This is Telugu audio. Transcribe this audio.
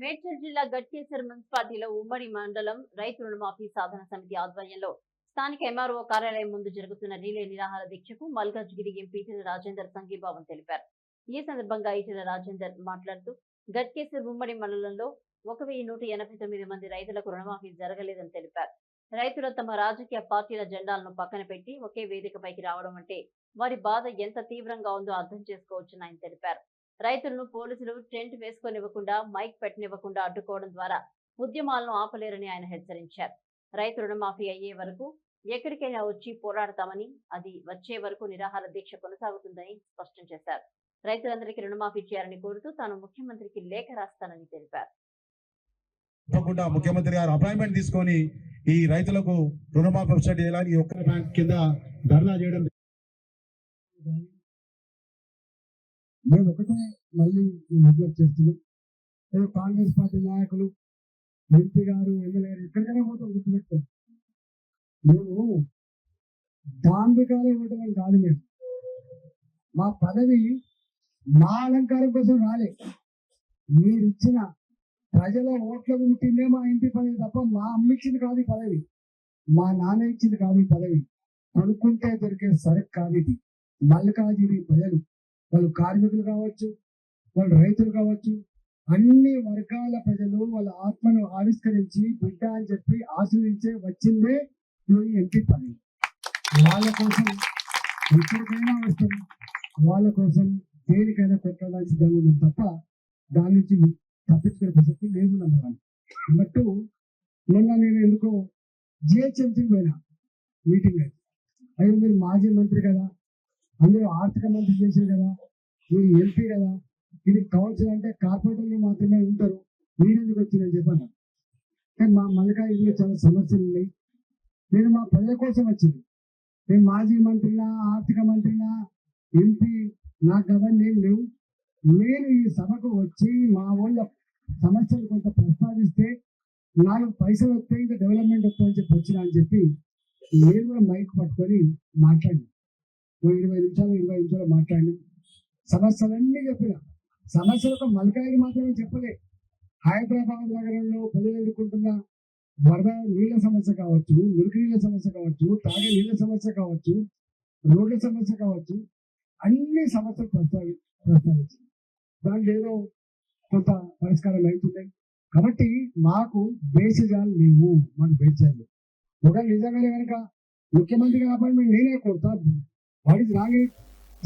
మేడ్చల్ జిల్లా గట్కేసర్ మున్సిపాలిటీలో ఉమ్మడి మండలం రైతు రుణమాఫీ సాధన సమితి ఆధ్వర్యంలో స్థానిక ఎంఆర్ఓ కార్యాలయం ముందు జరుగుతున్న రీలే నిరాహార దీక్షకు మల్కాజ్గిరి ఎంపీ ఈటెల రాజేందర్ సంఘీభావం తెలిపారు. ఈ సందర్భంగా ఈటెల రాజేందర్ మాట్లాడుతూ గట్కేసర్ ఉమ్మడి మండలంలో ఒక వెయ్యి నూట ఎనభై తొమ్మిది మంది రైతులకు రుణమాఫీ జరగలేదని తెలిపారు. రైతులు తమ రాజకీయ పార్టీల జెండాలను పక్కన పెట్టి ఒకే వేదికపైకి రావడం అంటే వారి బాధ ఎంత తీవ్రంగా ఉందో అర్థం చేసుకోవచ్చని ఆయన తెలిపారు. రైతులను పోలీసులు టెంట్ వేసుకొనివ్వకుండా మైక్ పెట్టనివ్వకుండా అడ్డుకోవడం ద్వారా ఉద్యమాలను ఆపలేరని ఆయన హెచ్చరించారు. రైతు రుణమాఫీ అయ్యే వరకు ఎక్కడికైనా వచ్చి పోరాడతామని అది వచ్చే వరకు నిరాహార దీక్ష కొనసాగుతుందని స్పష్టం చేశారు. రైతులందరికీ రుణమాఫీ చేయాలని కోరుతూ తాను ముఖ్యమంత్రికి లేఖ రాస్తానని తెలిపారు. తప్పకుండా ముఖ్యమంత్రి గారు అపాయింట్మెంట్ తీసుకొని ఈ రైతులకు రుణమాఫీ చేయాలని ఈ ఒక్క బ్యాంక్ కింద ధర్నా చేయడం మేము ఒకటే మళ్ళీ విజ్ఞప్తి చేస్తున్నాం ఏదో కాంగ్రెస్ పార్టీ నాయకులు ఎంపీ గారు ఎమ్మెల్యే గారు ఎక్కడికైనా పోతాం గుర్తుపెట్టుకోండి. మేము దాంబికాలు ఇవ్వటం కాదు మేము మా పదవి మా అలంకారం కోసం రాలే. మీరిచ్చిన ప్రజల ఓట్ల ఉంటుందే మా ఎంపీ పదవి తప్ప మా అమ్మ ఇచ్చింది కాదు పదవి. మా నాన్న ఇచ్చింది కాదు పదవి. కొనుక్కుంటే దొరికే సరుకు కాదు ఇది. మల్లికాజిరి ప్రజలు వాళ్ళు కార్మికులు కావచ్చు వాళ్ళు రైతులు కావచ్చు అన్ని వర్గాల ప్రజలు వాళ్ళ ఆత్మను ఆవిష్కరించి బిడ్డ అని చెప్పి ఆశ్రయించే వచ్చిందే ఈ ఎంపీ పని వాళ్ళ కోసం ఎక్కడికైనా అవసరం వాళ్ళ కోసం దేనికైనా కొట్టడానికి సిద్ధంగా ఉన్నాం తప్ప దాని నుంచి తప్పించుకునే ప్రసక్తి లేదు అన్నమాట బట్ నేను ఎందుకో జిహెచ్ఎంసీ పోయినా మీటింగ్ అయితే. అయ్యో మీరు మాజీ మంత్రి కదా అందరూ ఆర్థిక మంత్రి చేశారు కదా మీరు ఎంపీ కదా ఇది కౌన్సిల్ అంటే కార్పొరేటర్లు మాత్రమే ఉంటారు మీరెందుకు వచ్చిందని చెప్పాను కానీ మా మల్లికాయలో చాలా సమస్యలు ఉన్నాయి. నేను మా ప్రజల కోసం వచ్చింది నేను మాజీ మంత్రినా ఆర్థిక మంత్రినా ఎంపీ నాకు అవన్నీ ఏం లేవు. నేను ఈ సభకు వచ్చి మా వాళ్ళ సమస్యలు కొంత ప్రస్తావిస్తే నాలుగు పైసలు వస్తే ఇంకా డెవలప్మెంట్ వస్తుందని చెప్పి వచ్చినా అని చెప్పి నేను కూడా మైక్ పట్టుకొని మాట్లాడి ఇరవై నిమిషాలు ఇరవై నిమిషాలు మాట్లాడినా. సమస్యలన్నీ చెప్పిన. సమస్యలకు మలకాయలు మాత్రమే చెప్పలే. హైదరాబాద్ నగరంలో ప్రజలు ఎదుర్కొంటున్న వరద నీళ్ళ సమస్య కావచ్చు మురికి నీళ్ళ సమస్య కావచ్చు తాగే నీళ్ళ సమస్య కావచ్చు రోడ్ల సమస్య కావచ్చు అన్ని సమస్యలు ప్రస్తావి ప్రస్తావించింది. దాంట్లో ఏదో కొంత పరిష్కారం అవుతుంది కాబట్టి మాకు బేసిజాలు లేవు మాకు బేసిజాలు ఒకవేళ నిజంగానే కనుక ముఖ్యమంత్రి అపాయింట్మెంట్ నేనే కొడతా Heute ist es